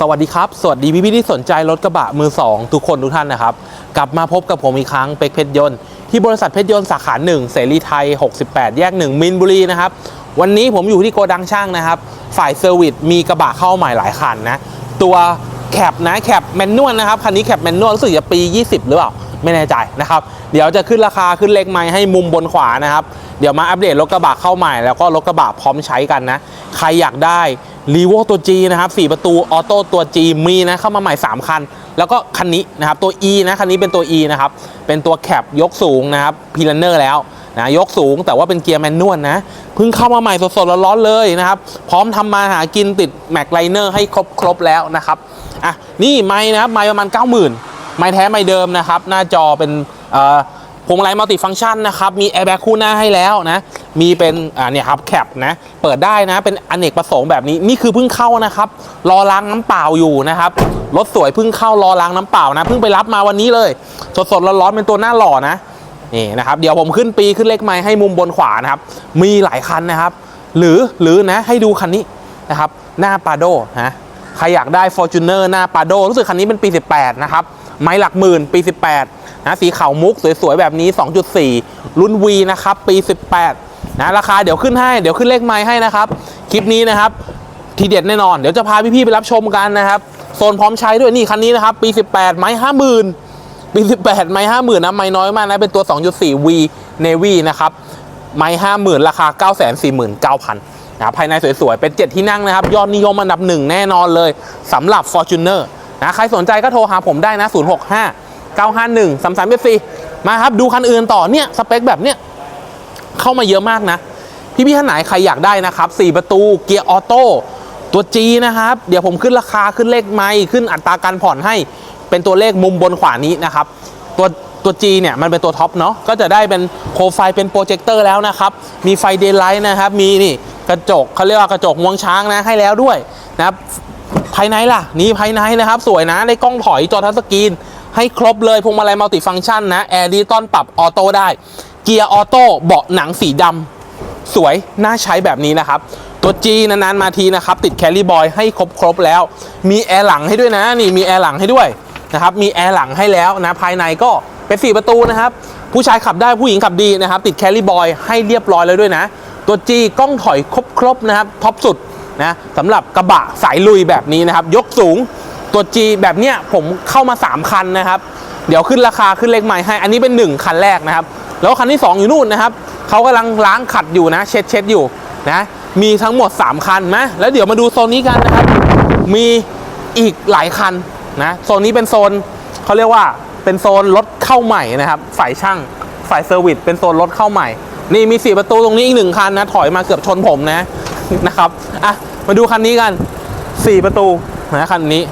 สวัสดีครับ สวัสดีพี่พี่ๆที่สนใจรถกระบะมือ 2 ทุกคนทุกท่านนะครับ กลับมาพบกับผมอีกครั้งเป็กเพชรยนต์ที่บริษัทเพชรยนต์สาขา 1 เสรีไทย 68 แยก 1 มินบุรีนะครับ วันนี้ผมอยู่ที่โกดังช่างนะครับ ฝ่ายเซอร์วิสมีกระบะเข้าใหม่หลายคันนะ ตัวแคปนะแคปแมนนวลนะครับ คันนี้แคปแมนนวลรู้สึกจะปี 20 หรือเปล่า ไม่แน่ใจนะครับ เดี๋ยวจะขึ้นราคาขึ้นเลขไมให้มุมบนขวานะครับ เดี๋ยวมาอัปเดตรถกระบะเข้าใหม่แล้วก็รถกระบะพร้อมใช้กันนะ ใครอยากได้รีโวตัว G นะครับ4ประตูออโต้ตัว G มีนะเข้ามาใหม่ 3 คัน แล้วก็คันนี้นะครับตัว E นะคันนี้เป็นตัว E นะครับเป็นตัวแคปยกสูงนะครับพีลันเนอร์แล้วนะยกสูงแต่ว่าเป็นเกียร์แมนนวลนะเพิ่งเข้ามาใหม่สดๆร้อนๆเลยนะครับ พร้อมทำมาหากินติดแม็กไลเนอร์ให้ครบครบๆแล้วนะครับอะนี่ไม้นะครับไม้ประมาณ 90,000 ไม้แท้ไม้เดิมนะครับ หน้าจอเป็นพวงมาลัยมัลติฟังก์ชันนะครับ มีแอร์แบ็กคู่หน้าให้แล้วนะ มีเป็นอ่าเนี่ยครับแคปนะ เปิดได้นะ เป็นอเนกประสงค์แบบนี้ นี่คือเพิ่งเข้านะครับ รอล้างน้ำเปล่าอยู่นะครับ รถสวยเพิ่งเข้ารอล้างน้ำเปล่านะ เพิ่งไปรับมาวันนี้เลย สดๆร้อนๆเป็นตัวหน้าหล่อนะ นี่นะครับ เดี๋ยวผมขึ้นปีขึ้นเลขไม้ให้มุมบนขวานะครับ มีหลายคันนะครับ หรือหรือนะให้ดูคันนี้นะครับ หน้าปาโดนะ ใครอยากได้ Fortuner หน้าปาโดรู้สึกคันนี้เป็นปี 18 นะครับ ไม้หลักหมื่น ปี 18นะสีขาวมุกสวยๆ แบบนี้ 2.4 รุ่น V นะครับ ปี 18นะราคาเดี๋ยวขึ้นให้เดี๋ยวขึ้นเลขไม้ให้นะครับ คลิปนี้นะครับ ทีเด็ดแน่นอน เดี๋ยวจะพาพี่ๆไปรับชมกันนะครับโซนพร้อมใช้ด้วยนี่คันนี้นะครับ ปี 18 ไม้50,000ปี 18 ไม้50,000นะไม้น้อยมากนะเป็นตัว 2.4 V Navy นะครับไม้50,000ราคา 949,000นะครับภายในสวยๆ เป็น 7 ที่นั่งนะครับ ยอดนิยมอันดับหนึ่งแน่นอนเลยสำหรับ Fortuner นะใครสนใจก็โทรหาผมได้นะ 065 951 3374 มาครับ ดูคันอื่นต่อเนี่ย สเปคแบบเนี้ยเข้ามาเยอะมากนะ พี่ๆท่านไหนใครอยากได้นะครับ 4 ประตูเกียร์ออโต้ตัว G นะครับ เดี๋ยวผมขึ้นราคาขึ้นเลขไม้ขึ้นอัตราการผ่อนให้เป็นตัวเลขมุมบนขวานี้นะครับ ตัวตัว G เนี่ยมันเป็นตัวท็อปเนาะก็จะได้เป็นโคไฟเป็นโปรเจคเตอร์แล้วนะครับ มีไฟเดย์ไลท์นะครับ มีนี่กระจกเขาเรียกว่ากระจกงวงช้างนะให้แล้วด้วยนะครับ ภายในล่ะ นี่ภายในนะครับ สวยนะได้กล้องถอยจอทัชสกรีน ให้ครบเลยพวงมาลัยมัลติฟังก์ชันนะแอร์ดิจิตอลปรับออโต้ได้ เกียร์ออโต้เบาะหนังสีดำสวยน่าใช้แบบนี้นะครับ ตัว G นานๆมาทีนะครับ ติดแคลรี่บอยให้ครบครบแล้ว มีแอร์หลังให้ด้วยนะ นี่มีแอร์หลังให้ด้วยนะครับมีแอร์หลังให้แล้วนะภายในก็เป็น4ประตูนะครับผู้ชายขับได้ผู้หญิงขับดีนะครับ ติดแคลรี่บอยให้เรียบร้อยแล้วด้วยนะ ตัว G กล้องถอยครบๆนะครับท็อปสุด นะสำหรับกระบะสายลุยแบบนี้นะครับ ยกสูงตัว G แบบเนี้ยผมเข้ามา 3 คันนะครับ เดี๋ยวขึ้นราคาขึ้นเลขใหม่ให้ อันนี้เป็น 1 คันแรกนะครับ แล้วคันที่ 2 อยู่นู่นนะครับเขากำลังล้างขัดอยู่นะ เช็ดเช็ดอยู่นะมีทั้งหมด 3 คันนะแล้วเดี๋ยวมาดูโซนนี้กันนะครับ มีอีกหลายคันนะโซนนี้เป็นโซนเขาเรียกว่าเป็นโซนรถเข้าใหม่นะครับฝ่ายช่างฝ่ายเซอร์วิสเป็นโซนรถเข้าใหม่ นี่มีสี่ประตูตรงนี้อีกหนึ่งคันนะถอยมาเกือบชนผมนะ นะครับอะมาดูคันนี้กัน 4 ประตูนะคันนี้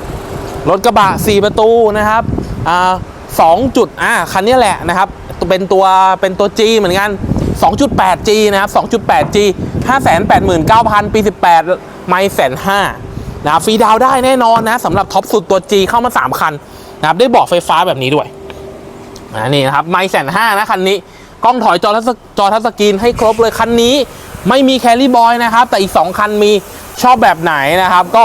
รถกระบะ 4 ประตูนะครับอ่าสองจุดอ่าคันนี้แหละนะครับ เป็นตัวเป็นตัว G เหมือนกัน 2.8G นะครับ 2.8G 589,000 ปี 18 ไม่แสนห้านะครับฟรีดาวได้แน่นอนนะสำหรับท็อปสุดตัว G เข้ามา 3 คันนะครับ ได้บอกไฟฟ้าแบบนี้ด้วยอ่านี่นะครับ ไม่แสนห้านะคันนี้ กล้องถอยจอทัศจอทัศสกรีนให้ครบเลยคันนี้ ไม่มีแคลรี่บอยนะครับ แต่อีก 2 คันมีชอบแบบไหนนะครับ ก็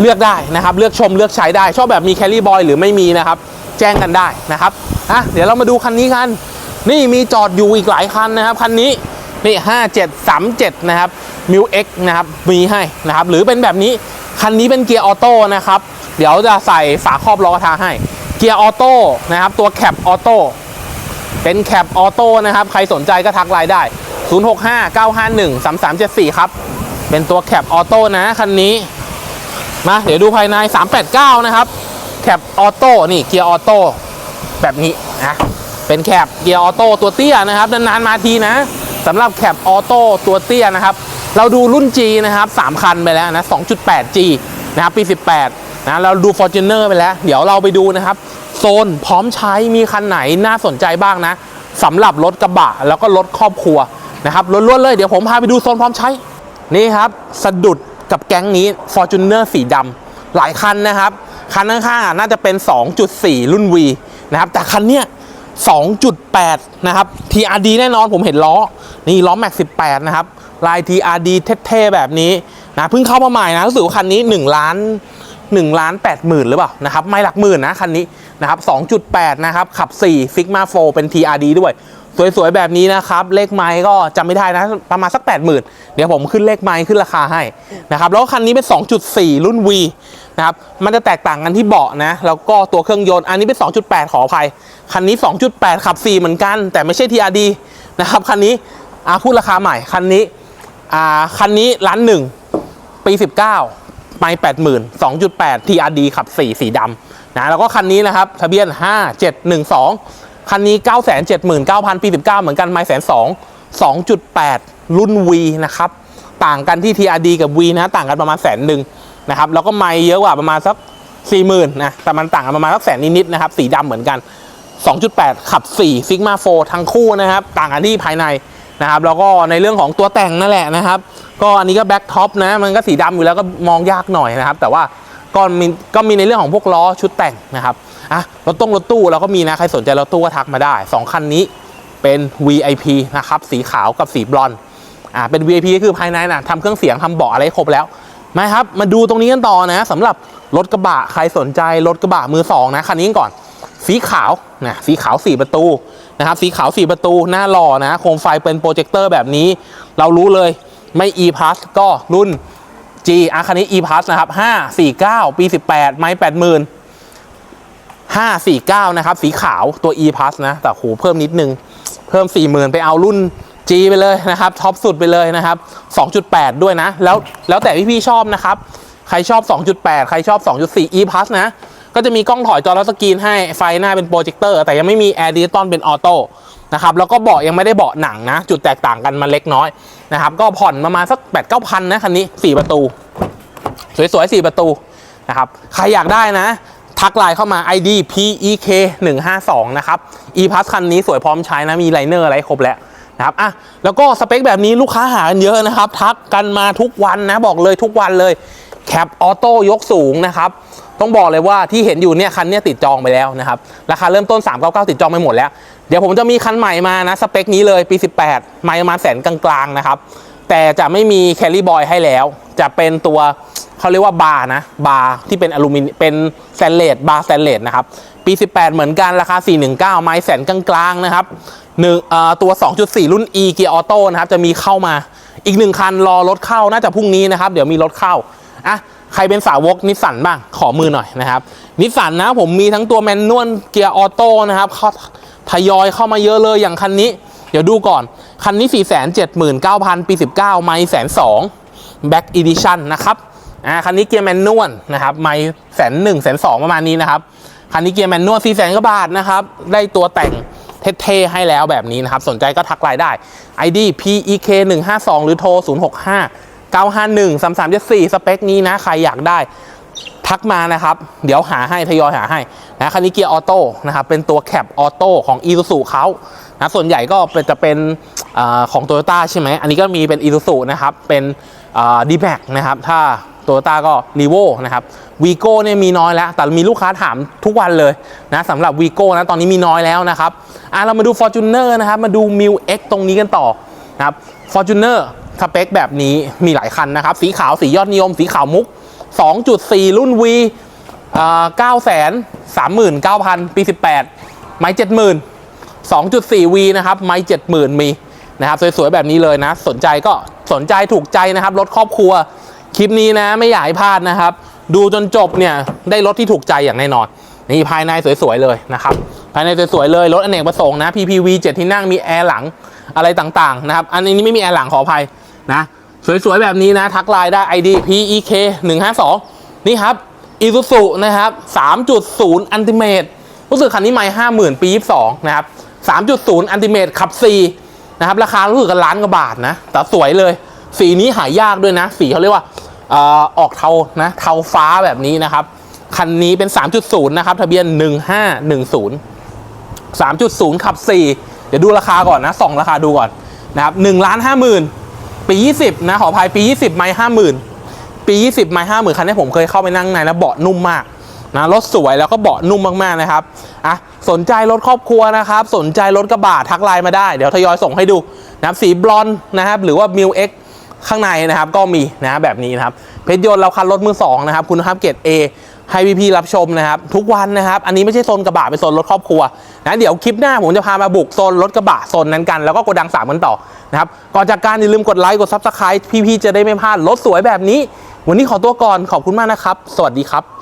เลือกได้นะครับ เลือกชมเลือกใช้ได้ ชอบแบบมีแคลรี่บอยหรือไม่มีนะครับ แจ้งกันได้นะครับอะเดี๋ยวเรามาดูคันนี้กัน นี่มีจอดอยู่อีกหลายคันนะครับคันนี้นี่5737 นะครับมิวเอ็กนะครับมีให้นะครับ หรือเป็นแบบนี้คันนี้เป็นเกียร์ออโต้นะครับ เดี๋ยวจะใส่ฝาครอบล้อกระทะให้ เกียร์ออโต้นะครับ ตัวแคปออโต้ เป็นแคปออโต้นะครับ ใครสนใจก็ทักไลน์ได้ 065 951 3374 ครับ เป็นตัวแคปออโต้นะคันนี้ มาเดี๋ยวดูภายใน 389 นะครับ แคปออโต้นี่เกียร์ออโต้แบบนี้นะเป็นแคปเกียร์ออโต้ตัวเตี้ยนะครับ นานๆมาทีนะสำหรับแคปออโต้ตัวเตี้ยนะครับ เราดูรุ่น G นะครับ 3 คันไปแล้วนะ 2.8G นะครับปี 18 นะเราดู Fortuner ไปแล้ว เดี๋ยวเราไปดูนะครับ โซนพร้อมใช้มีคันไหนน่าสนใจบ้างนะสำหรับรถกระบะแล้วก็รถครอบครัวนะครับล้วนๆเลยเดี๋ยวผมพาไปดูโซนพร้อมใช้ นี่ครับสะดุดกับแก๊งนี้ Fortuner สีดำหลายคันนะครับ คันข้างๆอะน่าจะเป็น 2.4 รุ่น V นะครับแต่คันเนี้ย2.8 นะครับ TRD แน่นอนผมเห็นล้อ นี่ล้อแม็ก18 นะครับ ลาย TRD เท่ๆ แบบนี้นะเพิ่งเข้ามาใหม่นะรู้สึกว่าคันนี้1ล้าน1ล้าน8หมื่นหรือเปล่านะครับไม่หลักหมื่นนะคันนี้ นะครับ 2.8 นะครับ ขับ 4 Sigma 4 เป็น TRD ด้วย สวยๆ แบบนี้นะครับ เลขไม้ก็จำไม่ได้นะ ประมาณสัก 80,000 เดี๋ยวผมขึ้นเลขไม้ขึ้นราคาให้นะครับ แล้วคันนี้เป็น 2.4 รุ่น V นะครับ มันจะแตกต่างกันที่เบาะนะ แล้วก็ตัวเครื่องยนต์ อันนี้เป็น 2.8 ขออภัย คันนี้ 2.8 ขับ 4 เหมือนกัน แต่ไม่ใช่ TRD นะครับ คันนี้อ่าพูดราคาใหม่ คันนี้อ่าคันนี้ล้านหนึ่งปี 19 ไม่ 80,000 2.8 TRD ขับ 4 สีดำ นะแล้วก็คันนี้นะครับทะเบียน 5712 คันนี้ 979,000ปี19 เหมือนกันไม่แสนสอง2.8 รุ่น V นะครับ ต่างกันที่ TRD กับ V นะ ต่างกันประมาณแสนหนึ่งนะครับ แล้วก็ไม่เยอะกว่าประมาณสัก 40,000นะแต่มันต่างกันประมาณสักแสนนิดๆนะครับ สีดำเหมือนกัน 2.8 ขับ4 Sigma 4 ทั้งคู่นะครับ ต่างกันที่ภายในนะครับ แล้วก็ในเรื่องของตัวแต่งนั่นแหละนะครับ ก็อันนี้ก็แบ็คท็อปนะ มันก็สีดำอยู่แล้วก็มองยากหน่อยนะครับ แต่ว่า ก็มีก็มีในเรื่องของพวกล้อชุดแต่งนะครับอะรถตู้รถตู้เราก็มีนะใครสนใจรถตู้ก็ทักมาได้ 2 คันนี้เป็น VIP นะครับสีขาวกับสีบลอนอ่าเป็น VIP ก็คือภายในนะทำเครื่องเสียงทำเบาะอะไรครบแล้วมาครับมาดูตรงนี้กันต่อนะสำหรับรถกระบะใครสนใจรถกระบะมือสองนะคันนี้ก่อน สีขาวนะสีขาว4ประตูนะครับสีขาว4ประตูหน้าหล่อนะโคมไฟเป็นโปรเจคเตอร์แบบนี้ เรารู้เลยไม่ e plus ก็รุ่น G อะคันนี้ e plus นะครับ 549 ปี 18 ไม่80,000 549 นะครับ สีขาวตัว e plus นะ แต่โหเพิ่มนิดนึง เพิ่ม 40,000 ไปเอารุ่น G ไปเลยนะครับท็อปสุดไปเลยนะครับ 2.8 ด้วยนะ แล้วแล้วแต่พี่ๆชอบนะครับ ใครชอบ 2.8 ใครชอบ 2.4 e plus นะ ก็จะมีกล้องถอยจอแล้วสกรีนให้ไฟหน้าเป็นโปรเจคเตอร์แต่ยังไม่มีแอร์ดิจิตอลเป็นออโต้ นะครับแล้วก็เบาะยังไม่ได้เบาะหนังนะ จุดแตกต่างกันมันเล็กน้อยนะครับก็ผ่อนประมาณสัก8 9 0 0 0นนะคันนี้ 4 ประตู สวยๆ 4 ประตูนะครับใครอยากได้นะ ทักไลน์เข้ามา ID PEK 152นะครับ e plus คันนี้สวยพร้อมใช้นะ มีไลเนอร์อะไรครบแล้วนะครับอะแล้วก็สเปคแบบนี้ลูกค้าหากันเยอะนะครับ ทักกันมาทุกวันนะบอกเลยทุกวันเลยแคปออโต้ยกสูงนะครับต้องบอกเลยว่าที่เห็นอยู่เนี่ยคันเนี้ยติดจองไปแล้วนะครับราคาเริ่มต้น 399 ติดจองไปหมดแล้ว เดี๋ยวผมจะมีคันใหม่มานะสเปคนี้เลยปี 18 ไม่ประมาณแสนกลางๆนะครับ แต่จะไม่มีแคลรี่บอยให้แล้ว จะเป็นตัวเขาเรียกว่าบาร์นะบาร์ที่เป็นอลูมิเนียมเป็นแตนเลสบาร์แตนเลสนะครับปี 18 เหมือนกันราคา 419 ไม้แสนกลางๆนะครับหนึ่งเอ่อตัว 2.4 รุ่น E เกียร์ออโต้นะครับจะมีเข้ามาอีกหนึ่งคันรอรถเข้าน่าจะพรุ่งนี้นะครับ เดี๋ยวมีรถเข้าอะใครเป็นสาวกนิสสันบ้างขอมือหน่อยนะครับนิสสันนะผมมีทั้งตัวแมนนวลเกียร์ออโต้นะครับเขา ทยอยเข้ามาเยอะเลยอย่างคันนี้ เดี๋ยวดูก่อน คันนี้ 479,000 ปี 19 ไม่แสนสองแบ็กอีดิชันนะครับอ่าคันนี้เกียร์แมนนวลนะครับไม่แสนหนึ่งแสนสองประมาณนี้นะครับคันนี้เกียร์แมนนวล4แสนกว่าบาทนะครับได้ตัวแต่งเท่ๆให้แล้วแบบนี้นะครับ สนใจก็ทักไลน์ได้ ID PEK 152หรือโทร 065 951 3374 สเปคนี้นะ ใครอยากได้ ทักมานะครับ เดี๋ยวหาให้ทยอยหาให้นะคันนี้เกียร์ออโต้นะครับเป็นตัวแคปออโต้ของ i s u z u เขานะส่วนใหญ่ก็เป็นจะเป็นอของ t o y ยต้าใช่ไหมอันนี้ก็มีเป็น i s u z u นะครับเป็นดีแม็กนะครับถ้า t o y ยต้าก็ r e v o นะครับวีโก้เนี่ยมีน้อยแล้ว แต่มีลูกค้าถามทุกวันเลยนะสำหรับวีโก้นะตอนนี้มีน้อยแล้วนะครับอะเรามาดู Fortuner นะครับมาดู m i l X ตรงนี้กันต่อนะครับ Fortuner สเปคแบบนี้มีหลายคันนะครับ สีขาวสียอดนิยม สีขาวมุก 2.4 รุ่น V 9 3 9 0 0 0ปี18ไม้70,000 2.4 V นะครับ ไม้70,000มีนะครับ สวยๆ แบบนี้เลยนะ สนใจก็สนใจถูกใจนะครับ รถครอบครัว คลิปนี้นะ ไม่อยากให้พลาดนะครับ ดูจนจบเนี่ย ได้รถที่ถูกใจอย่างแน่นอน นี่ภายในสวยๆ เลยนะครับ ภายในสวยๆ เลย รถอเนกประสงค์นะ PPV 7ที่นั่งมีแอร์หลังอะไรต่างๆ นะครับ อันนี้ไม่มีแอร์หลังขออภัยนะ สวยๆ แบบนี้นะ ทักไลน์ได้ ID PEK 152นี่ครับ Isuzu นะครับ3.0 Ultimate รู้สึกคันนี้ไม่50,000ปี22นะครับ3.0 Ultimate ขับ4นะครับ ราคารู้สึกกันล้านกว่าบาทนะ แต่สวยเลย สีนี้หายากด้วยนะ สีเขาเรียกว่าออออกเทานะเทาฟ้าแบบนี้นะครับ คันนี้เป็น 3.0 นะครับ ทะเบียน 1510 3.0 ขับ 4 เดี๋ยวดูราคาก่อนนะส่องราคาดูก่อนนะครับ1ล้าน50,000 ปี 20 นะขออภัยปี 20 ไม่50,000ปี 20 ไม่50,000คันนี้ผมเคยเข้าไปนั่งในแล้วเบาะนุ่มมากนะรถสวยแล้วก็เบาะนุ่มมากๆนะครับอะสนใจรถครอบครัวนะครับ สนใจรถกระบะทักไลน์มาได้ เดี๋ยวทยอยส่งให้ดูนะครับสีบลอนนะครับ หรือว่ามิวเอ็กข้างในนะครับก็มีนะแบบนี้นะครับเพชรยนต์เราคันรถมือสองนะครับ คุณภาพเกรด A ให้พี่ๆรับชมนะครับ ทุกวันนะครับ อันนี้ไม่ใช่โซนกระบะเป็นโซนรถครอบครัวนะเดี๋ยวคลิปหน้าผมจะพามาบุกโซนรถกระบะโซนนั้นกันแล้วก็โกดังสามกันต่อนะครับก่อนจากการอย่าลืมกดไลค์กดซับสไครต์พี่ๆจะได้ไม่พลาดรถสวยแบบนี้ วันนี้ขอตัวก่อนขอบคุณมากนะครับ สวัสดีครับ